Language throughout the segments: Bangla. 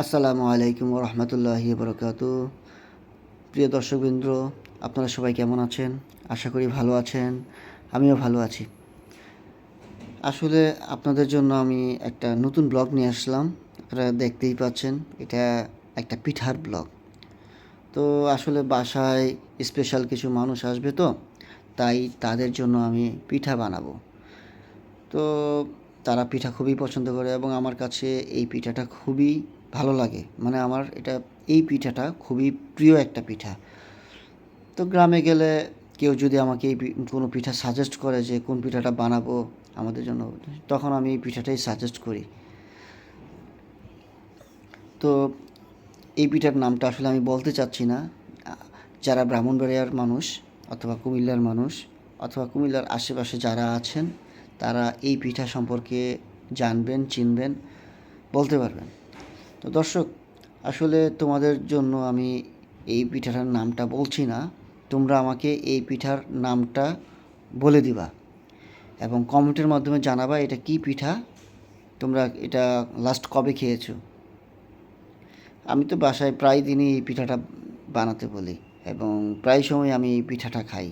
আসসালামু আলাইকুম রহমতুল্লাহি বরকাত প্রিয় দর্শকবৃন্দ, আপনারা সবাই কেমন আছেন? আশা করি ভালো আছেন, আমিও ভালো আছি। আসলে আপনাদের জন্য আমি একটা নতুন ব্লগ নিয়ে আসলাম। আপনারা দেখতেই পাচ্ছেন, এটা একটা পিঠার ব্লগ। তো আসলে বাসায় স্পেশাল কিছু মানুষ আসবে তো, তাই তাদের জন্য আমি পিঠা বানাবো। তো তারা পিঠা খুবই পছন্দ করে এবং আমার কাছে এই পিঠাটা খুবই ভালো লাগে। মানে আমার এটা, এই পিঠাটা খুবই প্রিয় একটা পিঠা। তো গ্রামে গেলে কেউ যদি আমাকে এই কোনো পিঠা সাজেস্ট করে যে কোন পিঠাটা বানাবো আমাদের জন্য, তখন আমি এই পিঠাটাই সাজেস্ট করি। তো এই পিঠার নামটা আসলে আমি বলতে চাচ্ছি না। যারা ব্রাহ্মণবাড়িয়ার মানুষ অথবা কুমিল্লার মানুষ অথবা কুমিল্লার আশেপাশে যারা আছেন, তারা এই পিঠা সম্পর্কে জানবেন, চিনবেন, বলতে পারবেন। তো দর্শক, আসলে তোমাদের জন্য আমি এই পিঠাটার নামটা বলছি না। তোমরা আমাকে এই পিঠার নামটা বলে দিবা এবং কমেন্টের মাধ্যমে জানাবা এটা কি পিঠা, তোমরা এটা লাস্ট কবে খেয়েছো। আমি তো বাসায় প্রায় দিনই এই পিঠাটা বানাতে বলি এবং প্রায় সময় আমি এই পিঠাটা খাই।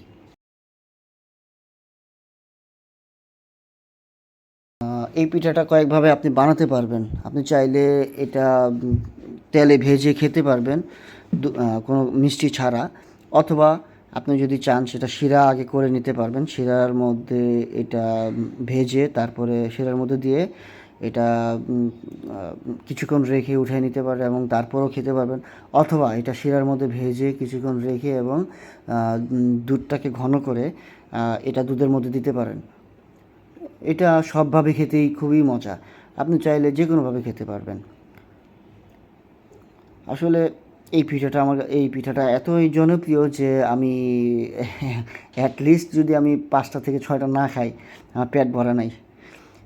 এই পিঠাটা কয়েকভাবে আপনি বানাতে পারবেন। আপনি চাইলে এটা তেলে ভেজে খেতে পারবেন কোনো মিষ্টি ছাড়া। অথবা আপনি যদি চান সেটা শিরা আগে করে নিতে পারবেন। শিরার মধ্যে এটা ভেজে তারপরে শিরার মধ্যে দিয়ে এটা কিছুক্ষণ রেখে উঠে নিতে পারবেন এবং তারপরও খেতে পারবেন। অথবা এটা শিরার মধ্যে ভেজে কিছুক্ষণ রেখে এবং দুধটাকে ঘন করে এটা দুধের মধ্যে দিতে পারেন। এটা সবভাবে খেতেই খুবই মজা। আপনি চাইলে যে কোনোভাবে খেতে পারবেন। আসলে এই পিঠাটা আমার এই পিঠাটা এতই জনপ্রিয় যে আমি অ্যাটলিস্ট যদি আমি পাঁচটা থেকে ছয়টা না খাই, আমার পেট ভরা নাই।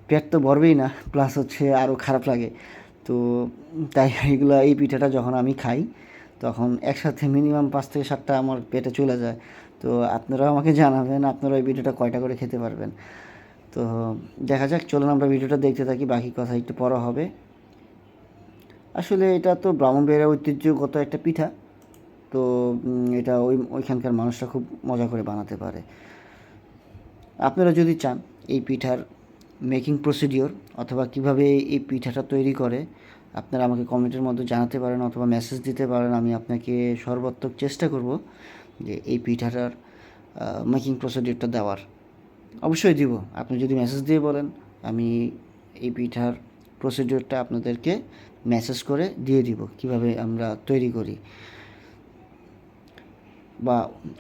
পেট তো ভরবেই না প্লাস হচ্ছে আরও খারাপ লাগে। তো তাই এগুলো, এই পিঠাটা যখন আমি খাই, তখন একসাথে মিনিমাম পাঁচ থেকে সাতটা আমার পেটে চলে যায়। তো আপনারাও আমাকে জানাবেন, আপনারা এই পিঠাটা কয়টা করে খেতে পারবেন। তো দেখা যাক, চলুন আমরা ভিডিওটা দেখতে থাকি, বাকি কথা একটু পরে হবে। আসলে এটা তো ব্রাহ্মণবাড়িয়ার ঐতিহ্যগত একটা পিঠা। তো এটা ওই, ওইখানকার মানুষরা খুব মজা করে বানাতে পারে। আপনারা যদি চান এই পিঠার মেকিং প্রসিডিওর অথবা কীভাবে এই পিঠাটা তৈরি করে, আপনারা আমাকে কমেন্টের মধ্যে জানাতে পারেন অথবা মেসেজ দিতে পারেন, আমি আপনাকে সর্বাত্মক চেষ্টা করব যে এই পিঠাটার মেকিং প্রসিডিওরটা দেওয়ার। অবশ্যই দিব। আপনি যদি মেসেজ দিয়ে বলেন, আমি এই পিঠার প্রসিডিওরটা আপনাদেরকে মেসেজ করে দিয়ে দিব, কীভাবে আমরা তৈরি করি। বা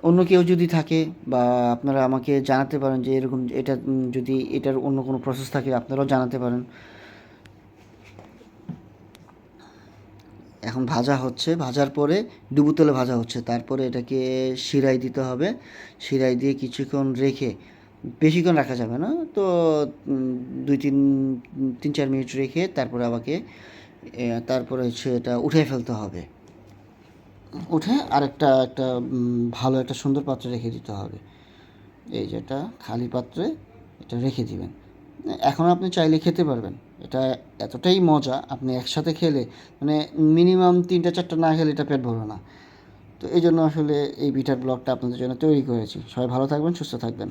অন্য কেউ যদি থাকে, বা আপনারা আমাকে জানাতে পারেন যে এরকম এটা যদি এটার অন্য কোনো প্রসেস থাকে, আপনারাও জানাতে পারেন। এখন ভাজা হচ্ছে, ভাজার পরে ডুবো তেলে ভাজা হচ্ছে, তারপরে এটাকে শিরাই দিতে হবে। শিরাই দিয়ে কিছুক্ষণ রেখে বেশিক্ষণ রাখা যাবে না। তো দুই তিন তিন চার মিনিট রেখে তারপরে আমাকে তারপরে হচ্ছে এটা উঠে ফেলতে হবে। উঠে আরেকটা, একটা ভালো একটা সুন্দর পাত্রে রেখে দিতে হবে। এই যেটা খালি পাত্রে এটা রেখে দিবেন। এখন আপনি চাইলে খেতে পারবেন। এটা এতটাই মজা, আপনি একসাথে খেলে মানে মিনিমাম তিনটা, চারটা না খেলে এটা পেট ভরবে না। তো এই জন্য আসলে এই পিঠার ব্লগটা আপনাদের জন্য তৈরি করেছি। সবাই ভালো থাকবেন, সুস্থ থাকবেন।